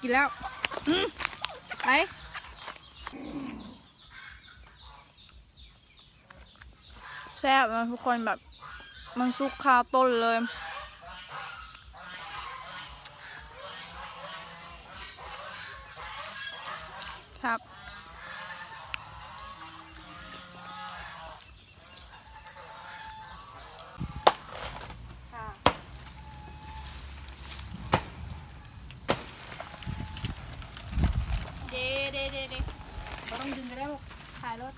กินแล้วอืมไปแซ่บนะทุกคนแบบ มันซุกคาต้นเลย ครับ ค่ะ เดเดเดเดเราต้องดึงก็ได้หมดถ่ารถ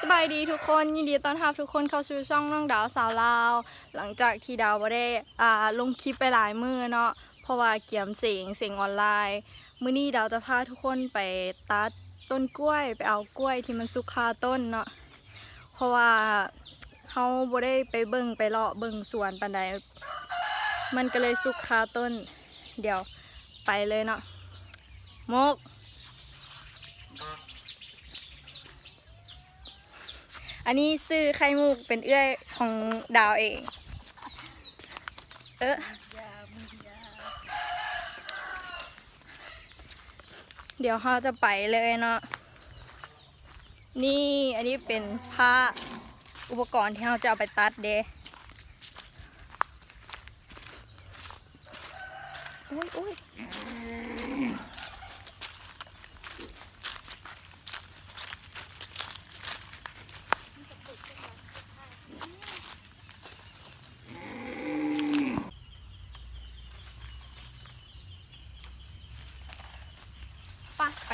สบายดีทุกคนยินดีต้อนรับทุกคนเข้าสู่ช่องน้องดาวสาวลาว หลังจากที่ดาวบ่ได้อ่าลงคลิปไปหลายมือเนาะเพราะว่าเกี่ยมเสียงเสียงออนไลน์มื้อนี้ดาวจะพาทุกคนไปตัดต้นกล้วยไปเอากล้วยที่มันสุกคาต้นเนาะเพราะว่าเฮาบ่ได้ไปเบิ่งไปเลาะเบิ่งสวนปานใดมันก็เลยสุกคาต้น เดี๋ยวไปเลยเนาะ มกอันนี้ซื้อไข่มุกเป็นเอื้อยของดาวเอง เออเดี๋ยวเราจะไปเลยเนาะ นี่อันนี้เป็นผ้าอุปกรณ์ที่เราจะเอาไปตัดเด้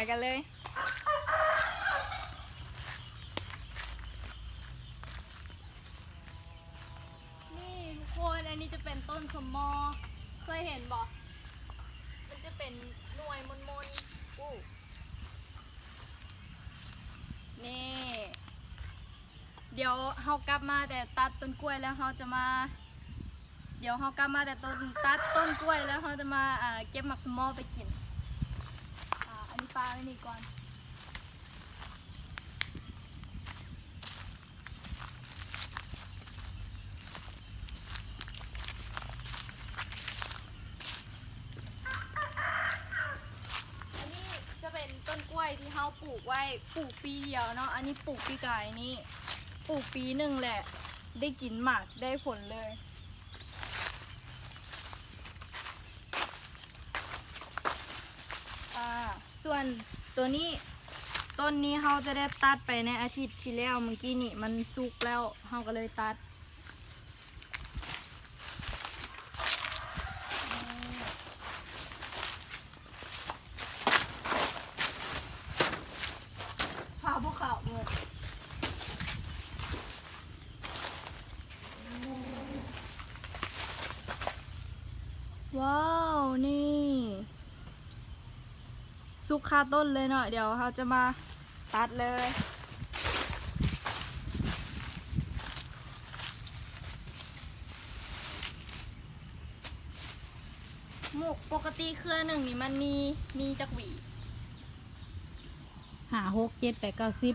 ไปกันเลย นี่ทุกคนอันนี้จะเป็นต้นสมมอเคยเห็นบ่มันจะเป็นหน่วยมนมนอู้นี่ เดี๋ยวเฮากลับมาแต่ตัดต้นกล้วยแล้วเฮาจะมาเดี๋ยวเฮากลับมาแต่ต้นตัดต้นกล้วยแล้วเฮาจะมาอ่าเก็บหมักสมอไปกิน ลาไว้นี่ก่อนอันนี้จะเป็นต้นกล้วยที่เขาปลูกไว้ปลูกปีเดียวเนาะอันนี้ปลูกปีกายนี่ปลูกปีหนึ่งแหละ ได้กินหมากได้ผลเลย อ่า ส่ วนตัวนี้ต้นนี้เขาจะได้ตัดไปในอาทิตย์ที่แล้วเมื่อกี้นี่มันสุกแล้วเขาก็เลยตัดพาพวกเขาหมดว้าว นี่ ซุ กคาต้นเลยเนาะเดี๋ยวเขาจะมาตัดเลยหมกปกติเครือหนึ่งนี่มันมีมีจักหวี หาหกเจ็ดแปดเก้าสิบ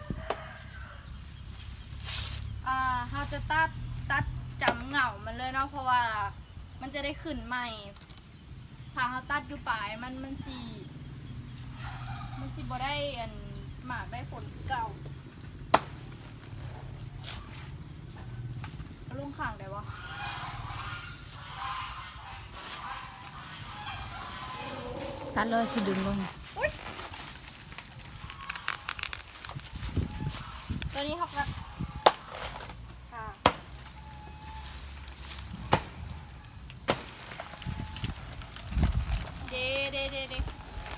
อ่าเราจะตัดตัดจำเหงามันเลยเนาะเพราะว่ามันจะได้ขึ้นใหม่ถ้าเราตัดอยู่ปลายมันมันสี มันสิบ่ได้อันหมากได้ผลคือเก่าเอาลุงข้างได้วะตัดเลยสิดึงลงตัวนี้เขาก็ค่ะเดเดเดเด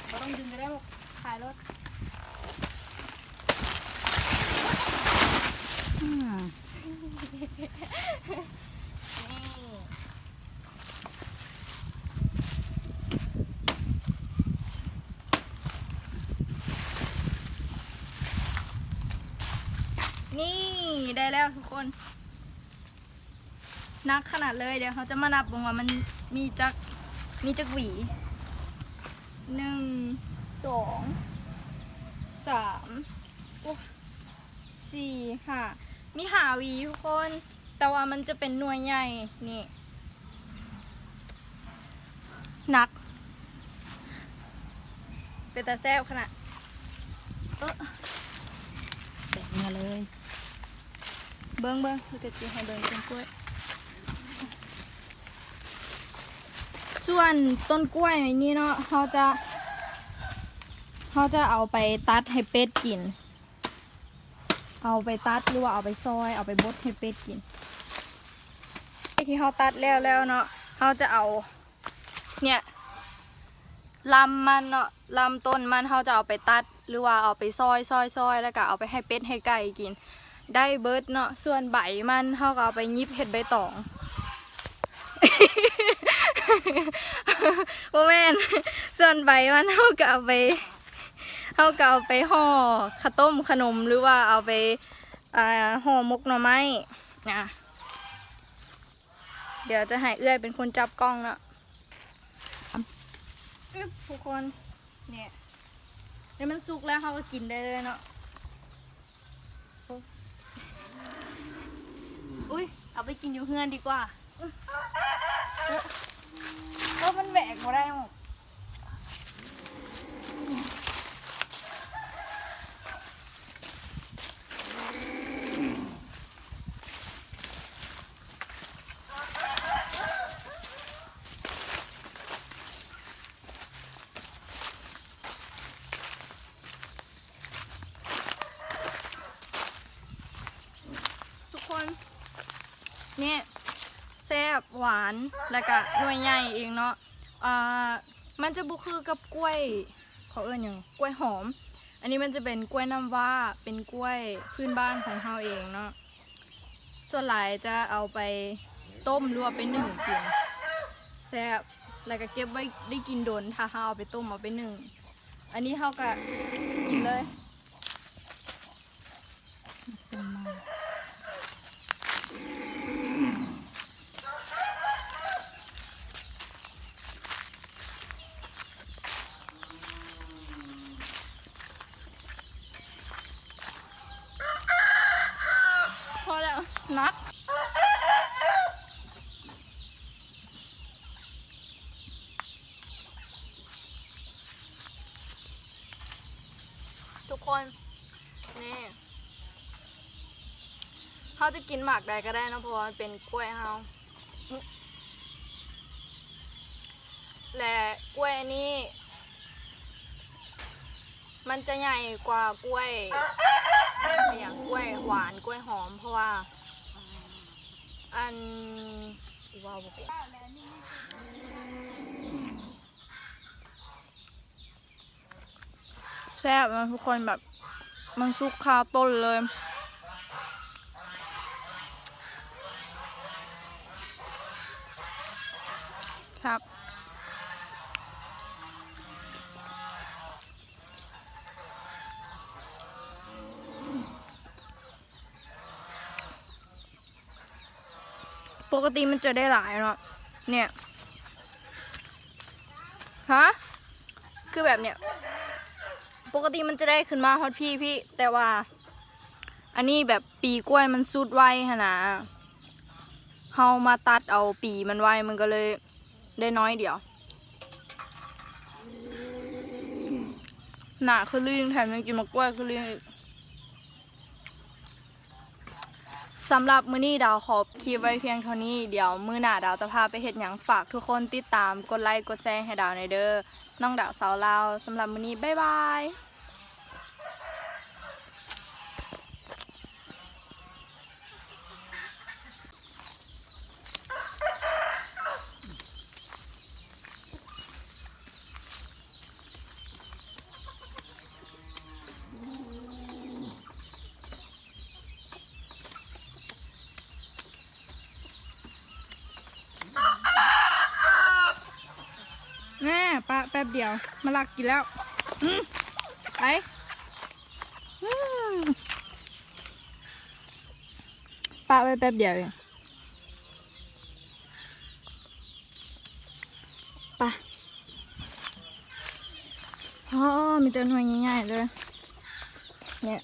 เราต้องดึงก็ได้หมด ถอืมนี่ได้แล้วทุกคน นักขนาดเลยเดี๋ยวเขาจะมานับว่ามันมีจักมีจักหวีหนึ่งสอง สามสี่ห้ามีหาวีทุกคน แต่ว่ามันจะเป็นหน่วยใหญ่ นี่หนัก เป็นตาแซ่บขนาดเออแตกมาเลย เบิ้งเบิ้งคือจะสีให้เบิ้งต้นกล้วย ส่วนต้นกล้วยนี่เนาะเขาจะ เขาจะเอาไปตัดให้เป็ดกิน เอาไปตัดหรือว่าเอาไปซอย เอาไปบดให้เป็ดกิน ที่เขาตัดแล้วแล้วเนาะเขาจะเอา เนี่ยลำมันเนาะลำต้นมันเขาจะเอาไปตัด หรือว่าเอาไปซอยซอยซอยแล้วก็เอาไปให้เป็ดให้ไก่กิน ได้เบิร์ดเนาะส่วนใบมันเขาก็เอาไปยิบเห็ดใบตองโอแม่นส่วนใบมันเขาก็เอาไป เขาก็เอาไปห่อข้าวต้มขนมหรือว่าเอาไปห่อมกหน่อไม้นะเดี๋ยวจะให้เอื้อยเป็นคนจับกล้องเนาะทุกคนเนี่ยเดี๋ยวมันสุกแล้วเขาก็กินได้เลยเนาะอุ้ยเอาไปกินอยู่เฮือนดีกว่าเออเออมันแบกมาได้หมดทุกคน เนี่ยแซ่ บหวานแล้วก็หน่วยใหญ่เองเนาะอ่ามันจะบุคือกับกล้วยเขาเอิ้นหยังกล้วยหอม อันนี้มันจะเป็นกล้วยน้ำว้าเป็นกล้วยพื้นบ้านของเราเองเนาะส่วนหลายจะเอาไปต้มหรือว่าไปนึ่งกินแซ่บแล้วก็เก็บไว้ได้กินโดนถ้าเราเอาไปต้มเอาไปนึ่งอันนี้เขาก็กินเลย เส้นมา พอแล้ว นัก ทุกคน นี่เขาจะกินหมากใดก็ได้นะเพราะว่ามันเป็นกล้วยเขาและกล้วยนนี้ มันจะใหญ่กว่ากล้วยอย่างกล้วยหวานกล้วยหอมเพราะว่า อันว้าวบอกแซ่บนะทุกคนแบบ มันซุกคาต้นเลย ครับ ปกติมันจะได้หลายเนาะเนี่ยฮะคือแบบเนี้ยปกติมันจะได้ขึ้นมาฮอตพี่พี่ แต่ว่า อันนี้แบบปีกล้วยมันสุดไวขนาดเฮามาตัดเอาปีมันไวมันก็เลยได้น้อยเดียวหนาคือลื่นแถมยังกินมะกล้วยคือลื่นอีก สำหรับมื้อนี้ดาวขอบคลิปไว้เพียงเท่านี้เดี๋ยวมื้อหน้าดาวจะพาไปเห็ดหยังฝากทุกคนติดตามกดไลค์กดแชร์ให้ดาวในเด้อน้องดาวสาวลาวสำหรับมื้อนี้บ๊ายบายแม่ปะแป๊บเดี ยว มาลักกินแล้วไปปะไว้แป๊บเดียวเองไปะอ๋อมีแต่หน่วยใหญ่ๆเลยเนี่ย